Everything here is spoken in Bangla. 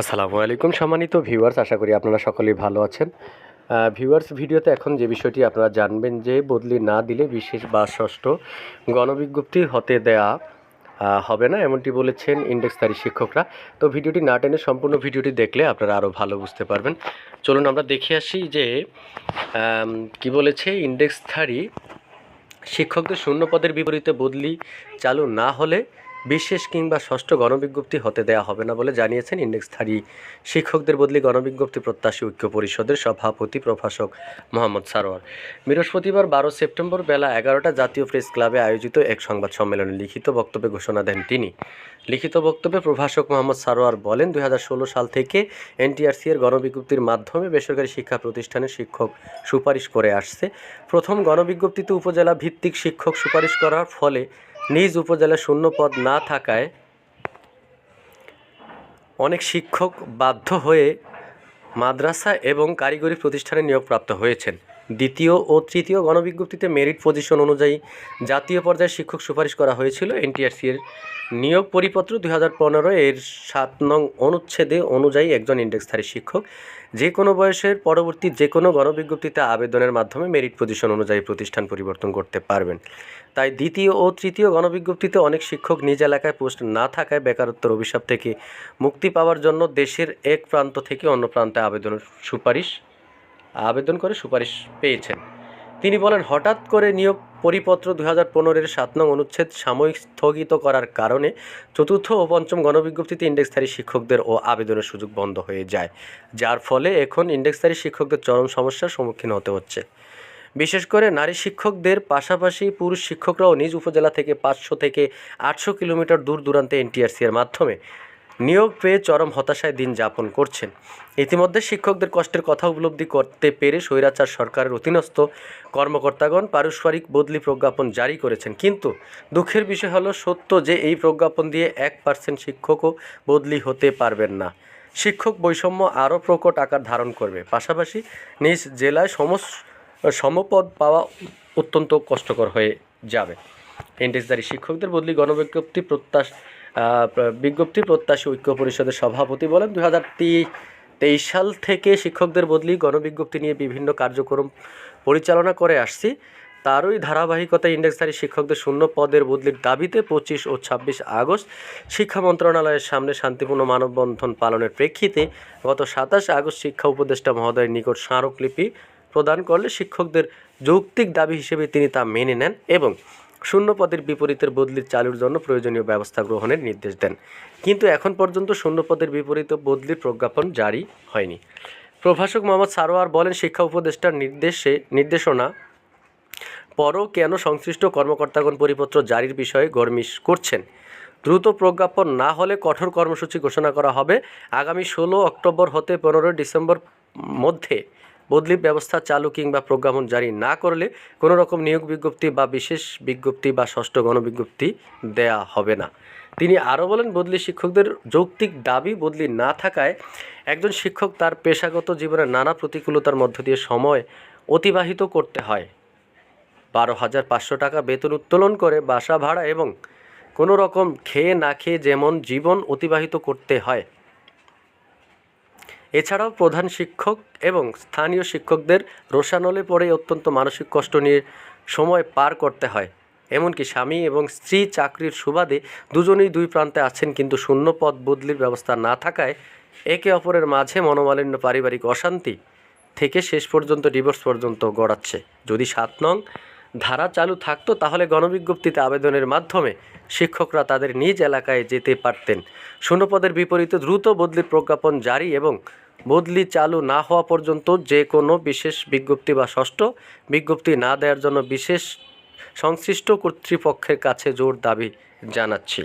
আসসালামু আলাইকুম সম্মানিত ভিউয়ার্স, আশা করি আপনারা সকলেই ভালো আছেন। ভিউয়ার্স, ভিডিওতে এখন যে বিষয়টি আপনারা জানবেন যে বদলি না দিলে বিশেষ বা ষষ্ঠ গণবিজ্ঞপ্তি হতে দেয়া হবে না, এমনটি বলেছেন ইন্ডেক্সধারী শিক্ষকরা। তো ভিডিওটি না টেনে সম্পূর্ণ ভিডিওটি দেখলে আপনারা আরও ভালো বুঝতে পারবেন। চলুন আমরা দেখে আসি যে কি বলেছে ইন্ডেক্সধারী শিক্ষকদের শূন্য পদের বিপরীতে বদলি চালু না হলে বিশেষ কিংবা ষষ্ঠ গণবিজ্ঞপ্তি হতে দেয়া হবে না বলে জানিয়েছেন ইন্ডেক্সধারী শিক্ষকদের বদলি গণবিজ্ঞপ্তি প্রত্যাশী ঐক্য পরিষদের সভাপতি প্রভাষক মোহাম্মদ সারোয়ার। বৃহস্পতিবার বারো সেপ্টেম্বর বেলা এগারোটা জাতীয় প্রেস ক্লাবে আয়োজিত এক সংবাদ সম্মেলনে লিখিত বক্তব্যে ঘোষণা দেন তিনি। লিখিত বক্তব্যে প্রভাষক মোহাম্মদ সারোয়ার বলেন দু হাজার ষোলো সাল থেকে এনটিআরসি এর গণবিজ্ঞপ্তির মাধ্যমে বেসরকারি শিক্ষা প্রতিষ্ঠানের শিক্ষক সুপারিশ করে আসছে। প্রথম গণবিজ্ঞপ্তিতে উপজেলা ভিত্তিক শিক্ষক সুপারিশ করার ফলে নিজ উপজেলা শূন্য পদ না থাকায় অনেক শিক্ষক বাধ্য হয়ে মাদ্রাসা এবং কারিগরি প্রতিষ্ঠানে নিয়োগপ্রাপ্ত হয়েছেন। দ্বিতীয় ও তৃতীয় গণবিজ্ঞপ্তিতে মেরিট পজিশন অনুযায়ী জাতীয় পর্যায়ে শিক্ষক সুপারিশ করা হয়েছিল। এনটিআরসি এর নিয়োগ পরিপত্র দুই হাজার পনেরো এর সাত নং অনুচ্ছেদে অনুযায়ী একজন ইন্ডেক্সধারী শিক্ষক যে কোনো বয়সের পরবর্তী যে কোনো গণবিজ্ঞপ্তিতে আবেদনের মাধ্যমে মেরিট পজিশন অনুযায়ী প্রতিষ্ঠান পরিবর্তন করতে পারবেন। তাই দ্বিতীয় ও তৃতীয় গণবিজ্ঞপ্তিতে অনেক শিক্ষক নিজ এলাকায় পোস্ট না থাকায় বেকারত্বের অভিশাপ থেকে মুক্তি পাওয়ার জন্য দেশের এক প্রান্ত থেকে অন্য প্রান্তে আবেদনের সুপারিশ আবেদন করে সুপারিশ পেয়েছেন। তিনি বলেন, হঠাৎ করে নিয়োগ পরিপত্র দু হাজার পনেরোর সাত নং অনুচ্ছেদ সাময়িক স্থগিত করার কারণে চতুর্থ ও পঞ্চম গণবিজ্ঞপ্তিতে ইন্ডেক্সধারী শিক্ষকদের ও আবেদনের সুযোগ বন্ধ হয়ে যায়। যার ফলে এখন ইন্ডেক্সধারী শিক্ষকদের চরম সমস্যার সম্মুখীন হতে হচ্ছে। বিশেষ করে নারী শিক্ষকদের পাশাপাশি পুরুষ শিক্ষকরাও নিজ উপজেলা থেকে পাঁচশো থেকে আটশো কিলোমিটার দূর দূরান্তে এনটিআরসি এর মাধ্যমে নিয়োগ পেয়ে চরম হতাশায় দিন যাপন করছেন। ইতিমধ্যে শিক্ষকদের কষ্টের কথা উপলব্ধি করতে পেরে স্বৈরাচার সরকারের অধীনস্থ কর্মকর্তাগণ পারস্পরিক বদলি প্রজ্ঞাপন জারি করেছেন। কিন্তু দুঃখের বিষয় হলো, সত্য যে এই প্রজ্ঞাপন দিয়ে এক পার্সেন্ট শিক্ষকও বদলি হতে পারবেন না। শিক্ষক বৈষম্য আরও প্রকট আকার ধারণ করবে। পাশাপাশি নিজ জেলায় সমস, সমপদ পাওয়া অত্যন্ত কষ্টকর হয়ে যাবে। ইন্ডেক্সধারী শিক্ষকদের বদলি গণবিজ্ঞপ্তি প্রত্যাশ বিজ্ঞপ্তি প্রত্যাশী ঐক্য পরিষদের সভাপতি বলেন দু তেইশ সাল থেকে শিক্ষকদের বদলি গণবিজ্ঞপ্তি নিয়ে বিভিন্ন কার্যক্রম পরিচালনা করে আসছি। তারই ধারাবাহিকতা ইন্ডেক্সধারী শিক্ষকদের শূন্য পদের বদলির দাবিতে পঁচিশ ও ছাব্বিশ আগস্ট শিক্ষা মন্ত্রণালয়ের সামনে শান্তিপূর্ণ মানববন্ধন পালনের প্রেক্ষিতে গত সাতাশ আগস্ট শিক্ষা উপদেষ্টা মহোদয়ের নিকট স্মারকলিপি প্রদান করলে শিক্ষকদের যৌক্তিক দাবি হিসেবে তিনি তা মেনে নেন এবং শূন্য পদের বিপরীতের বদলির চালুর জন্য প্রয়োজনীয় ব্যবস্থা গ্রহণের নির্দেশ দেন। কিন্তু এখন পর্যন্ত শূন্য পদের বিপরীত বদলির প্রজ্ঞাপন জারি হয়নি। প্রভাষক মোহাম্মদ সারোয়ার বলেন, শিক্ষা উপদেষ্টার নির্দেশে, নির্দেশনা পরও কেন সংশ্লিষ্ট কর্মকর্তাগণ পরিপত্র জারির বিষয়ে গরমিশ করছেন? দ্রুত প্রজ্ঞাপন না হলে কঠোর কর্মসূচি ঘোষণা করা হবে। আগামী ষোলো অক্টোবর হতে পনেরোই ডিসেম্বর মধ্যে বদলির ব্যবস্থা চালু কিংবা প্রজ্ঞাপন জারি না করলে কোনো রকম নিয়োগ বিজ্ঞপ্তি বা বিশেষ বিজ্ঞপ্তি বা ষষ্ঠ গণবিজ্ঞপ্তি দেয়া হবে না। তিনি আরও বলেন, বদলি শিক্ষকদের যৌক্তিক দাবি বদলি না থাকায় একজন শিক্ষক তার পেশাগত জীবনের নানা প্রতিকূলতার মধ্য দিয়ে সময় অতিবাহিত করতে হয়। বারো হাজার পাঁচশো টাকা বেতন উত্তোলন করে, বাসা ভাড়া এবং কোনো রকম খেয়ে না খেয়ে যেমন জীবন অতিবাহিত করতে হয়। এছাড়াও প্রধান শিক্ষক এবং স্থানীয় শিক্ষকদের রোশানলে পড়ে অত্যন্ত মানসিক কষ্ট নিয়ে সময় পার করতে হয়। এমনকি স্বামী এবং স্ত্রী চাকরির সুবাদে দুজনেই দুই প্রান্তে আছেন কিন্তু শূন্য পদ বদলির ব্যবস্থা না থাকায় একে অপরের মাঝে মনোমালিন্য, পারিবারিক অশান্তি থেকে শেষ পর্যন্ত ডিভোর্স পর্যন্ত গড়াচ্ছে। যদি সাত নং ধারা চালু থাকতো তাহলে গণবিজ্ঞপ্তিতে আবেদনের মাধ্যমে শিক্ষকরা তাদের নিজ এলাকায় যেতে পারতেন। শূন্যপদের বিপরীতে দ্রুত বদলির প্রজ্ঞাপন জারি এবং বদলি চালু না হওয়া পর্যন্ত যে কোনো বিশেষ বিজ্ঞপ্তি বা ষষ্ঠ বিজ্ঞপ্তি না দেওয়ার জন্য বিশেষ সংশ্লিষ্ট কর্তৃপক্ষের কাছে জোর দাবি জানাচ্ছি।